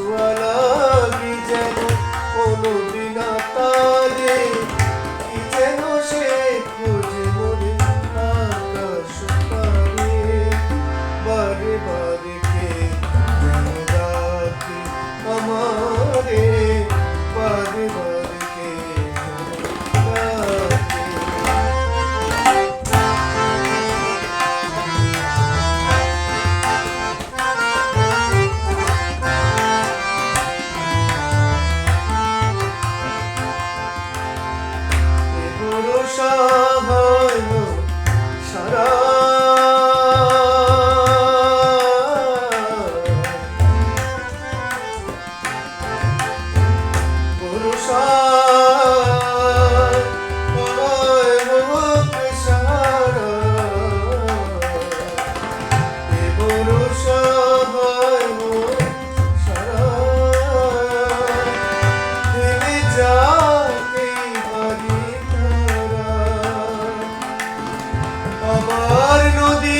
ছুয়ালো বিজের অনু সহায় সারা পুরুষা যদি